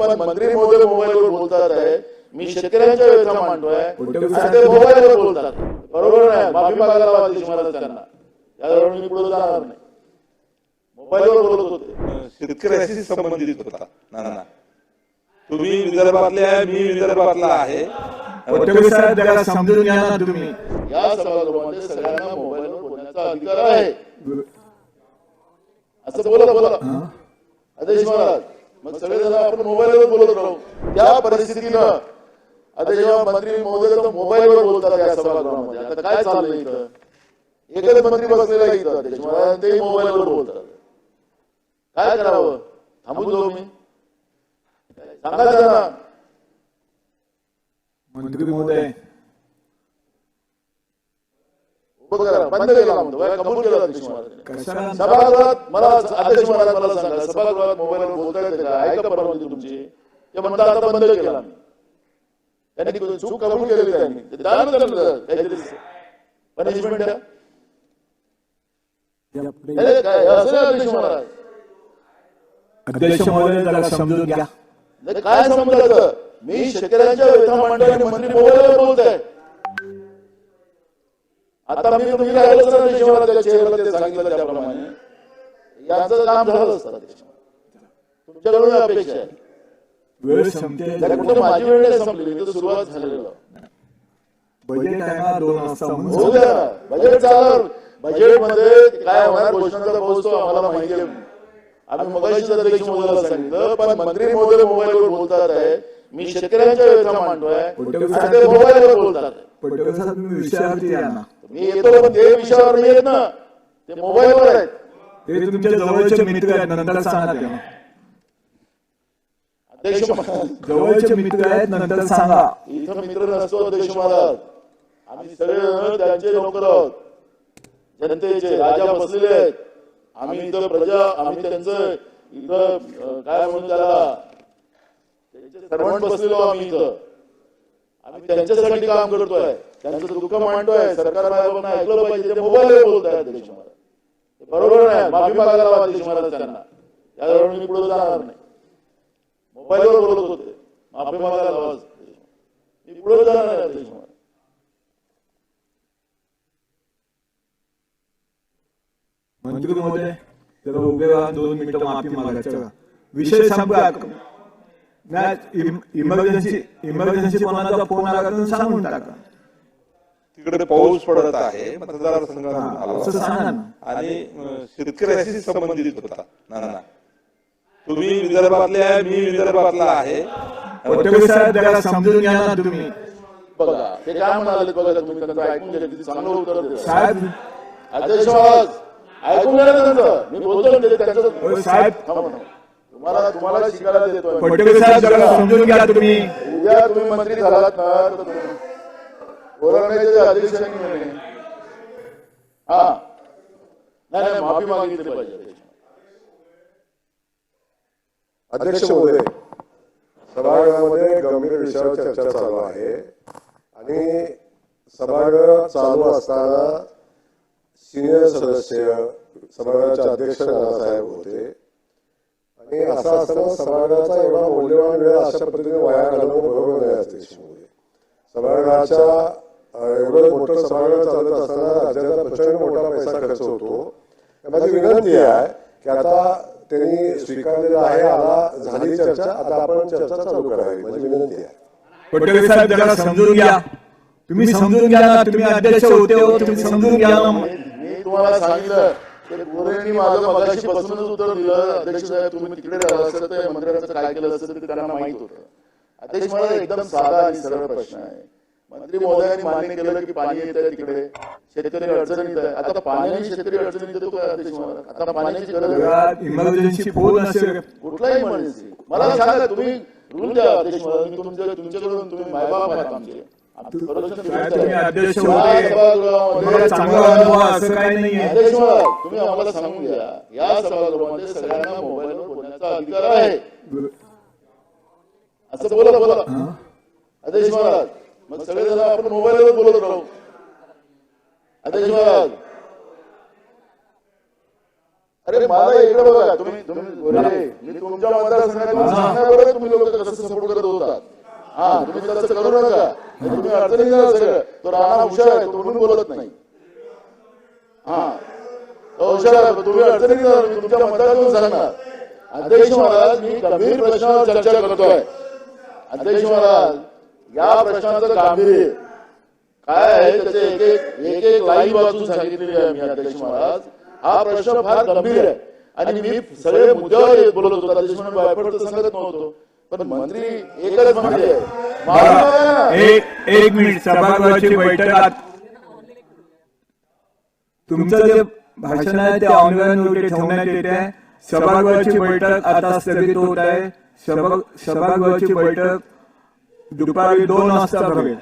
पण मंत्री महोदय मोबाईलवर बोलतात आहे. मी शेतकऱ्यांच्या व्यथा मांडतोय. आणि ते मोबाईलवर बोलतात. बरोबर नाही? माफी मागायला अध्यक्ष महाराज त्यांना. त्यावर मी पुढे जाणार नाही. मोबाईलवर बोलत होते. शेतकऱ्याशी संबंधित होता. नाना. तुम्ही विदर्भातले आहे मी विदर्भातला आहे. साहेब समजून घ्या ना तुम्ही? या सभागृहामध्ये सगळ्यांना मोबाईलवर बोलण्याचा अधिकार आहे. असं बोला बोला. अध्यक्ष महाराज. मग सगळेजण आपण मोबाईलवर बोलत राहू. त्या परिस्थितीनं आता जेव्हा मंत्री महोदय मोबाईलवर बोलतात या सभागृहामध्ये. आता काय चाललंय इथं? एकच मंत्री बसलेला इथं अध्यक्ष ते मोबाईलवर बोलतात. काय करावं? थांबून जाऊ मी. सांगा त्यांना. मंत्री महोदय उभं करा बंद केला म्हणतो बाय, कबूल केलं अध्यक्ष महाराज. कशाला? सभागृहात मला अध्यक्ष महाराज मला सांगा सभागृहात मोबाईलवर बोलता येते का? ऐका परवानगी तुमची. ते म्हणतात आता बंद केला आम्ही. त्यांनी ती चूक कबूल केलेली त्यांनी? ते काहीतरी. पनिशमेंट द्या हे काय असं नाही अध्यक्ष महाराज. अध्यक्ष महोदय जरा समजून घ्या. नाही, काय समजायचं? मी शेतकऱ्यांच्या व्यथा मांडतोय आणि मंत्री मोबाईलवर बोलताय आता मी तुम्ही सांगितलं त्याप्रमाणे. यांचं काम झालं असतं. तुमच्याकडून ही अपेक्षा आहे. वेळ संपते. कुठं माझी वेळ नाही संपली तर सुरुवात झालेलं. बजेट दोन वाजता होऊ द्या. बजेट चालणार. बजेटमध्ये काय होणार घोषणाचा पाऊस तो आम्हाला माहिती आहे. आम्ही महोदयाला सांगितलं पण मंत्री महोदय मोबाईलवर बोलतात आहे. मी शेतकऱ्यांच्या व्यथा मांडतोय. आणि ते मोबाईलवर बोलतात? पटोले साहेब तुम्ही विषयावरती या ना मी येतो पण ते विषयावर नाही येत ना ते मोबाईलवर आहेत. ते तुमच्या जवळचे मित्र आहेत नंतर सांगा त्यांना अध्यक्ष महाराज जवळचे मित्र आहेत नंतर सांगा. इथं मित्र नसतो अध्यक्ष महाराज. आम्ही सगळे त्यांचे नोकर आहोत. जनतेचे राजा बसलेले आहेत. आम्ही इथं प्रजा आम्ही त्यांचं इथं काय म्हणून त्याला? सर्वंट बसलेलो आम्ही इथं. आम्ही त्यांच्यासाठी काम करतोय. त्यांचं दुःख मांडतोय. सरकार ऐकलं पाहिजे. ते मोबाईलवर बोलत आहे अध्यक्ष महाराज बरोबर नाही. माफी मागायला लावा अध्यक्ष महाराज त्यांना त्यावरून मी पुढे जाणार नाही. मोबाईलवर बोलत होते. माफी मागायला आवाज मी पुढे जाणार नाही अध्यक्ष महाराज मंत्री महोदय जरा उभे राहा. दोन मिनिटं माफी मागायचं विषय संपला इमर्जन्सी इमर्जन्सी कोणाचा फोन आला तर सांगून टाका. तिकडे पाऊस पडत आहे आणि शेतकऱ्याशी संबंधित होता. नाना तुम्ही विदर्भातले आहे मी विदर्भातला आहे. पटोले साहेब जरा समजून घ्या ना तुम्ही. बघा ते काय म्हणाले बघा तुम्ही त्यांचं ऐकून किती चांगलं उत्तर साहेब. ऐकून त्यांचं. मी बोलतो ना ते त्यांचं साहेब. तुम्हाला तुम्हाला शिकायला देतोय. पटोले साहेब जरा समजून घ्या तुम्ही. उद्या तुम्ही मंत्री झालात ना तर तुम्ही- ओरडण्याचे अध्यक्षांनी म्हणे. हा. नाही नाही माफी मागितली पाहिजे अध्यक्ष. अध्यक्ष महोदय सभागृहामध्ये गंभीर विषयावर चर्चा चालू आहे. आणि सभागृह चालू असताना सिनियर सदस्य सभागृहाचे अध्यक्ष नानासाहेब होते. आणि असं असताना सभागृहाचा एवढा मौल्यवान वेळ अशा पद्धतीने वाया घालवणं बरोबर नाही महोदय सभागृहाच्या एवढं मोठं सभागृह चालत असताना राज्याचा प्रचंड मोठा पैसा खर्च होतो. माझी विनंती आहे की आता त्यांनी स्वीकारलेला आहे आला झाली चर्चा आता आपण चर्चा चालू करावी माझी विनंती आहे. पटोले साहेब जरा समजून घ्या. तुम्ही समजून घ्या ना तुम्ही अध्यक्ष होते हो तुम्ही समजून घ्या मी तुम्हाला सांगितलं गोरेंनी माझं मगाशी बसूनच उत्तर दिलं. अध्यक्ष साहेब तुम्ही तिकडे राहिला असतं तर मंत्र्यांचं काय केलं असतं ते त्यांना माहीत होतं. अध्यक्ष मला एकदम साधा आणि सरळ प्रश्न आहे. मंत्री महोदयांनी मान्य केलं की पाणी येत आहे तिकडे. शेतकरी अडचणीत आहे. आता पाण्याने शेतकरी अडचणीत येतो का अध्यक्ष आता पाण्याची गरज इमर्जन्सी फोन असेल. कुठलाही इमर्जन्सी मला सांगा तुम्ही रूल द्या अध्यक्ष तुमच्या तुमच्याकडून तुम्ही मायबाप आहात आमचे. आमचं संरक्षण साहेब, तुमचं तुम्ही आहे. अध्यक्ष या होते? सभागृहामध्ये तुम्हाला चांगला अनुभव आहे, असं काही नाहीये. अध्यक्ष महाराज तुम्ही आम्हाला सांगून द्या. या सभागृहामध्ये सगळ्यांना मोबाईलवर बोलण्याचा अधिकार आहे. असं बोला बोला. अध्यक्ष महाराज मग सगळेजण आपण मोबाईलवर बोलत राहू. अध्यक्ष महाराज. अरे मला इकडे बघा. तुम्ही तुम्ही बोलले मी तुमच्या मतदारसंघात येऊन सांगणार बरं तुम्ही लोक कसं सपोर्ट करत होतात? हा तुम्ही त्याचं करू नका. तुम्ही अडचणी सगळं. तो राणा हुशार आहे तो म्हणून बोलत नाही. हा. तो हुशार आहे तुम्ही अडचणी मी तुमच्या मतातून सांगणार अध्यक्ष महाराज मी गंभीर प्रश्नावर चर्चा करतोय. अध्यक्ष महाराज या प्रश्नाचं गांभीर्य. काय आहे? त्याचे एक एक एक एक लाईव्ह वाचून सांगितलेली आहे मी अध्यक्ष महाराज. हा प्रश्न फार गंभीर आहे. आणि मी सगळे मुद्द्यावर बोलत होतो. अध्यक्ष म्हणून बायपड सांगत नव्हतो. पण मंत्री एकच बघा ना. एक एक मिनिट सभागृहाची बैठक तुमचं जे भाषण आहे ते ऑनलाईन वगैरे ठेवण्यात येत आहे सभागृहाची बैठक आता स्थगित होत आहे सभा सभागृहाची बैठक दुपारी दोन वाजता भरेल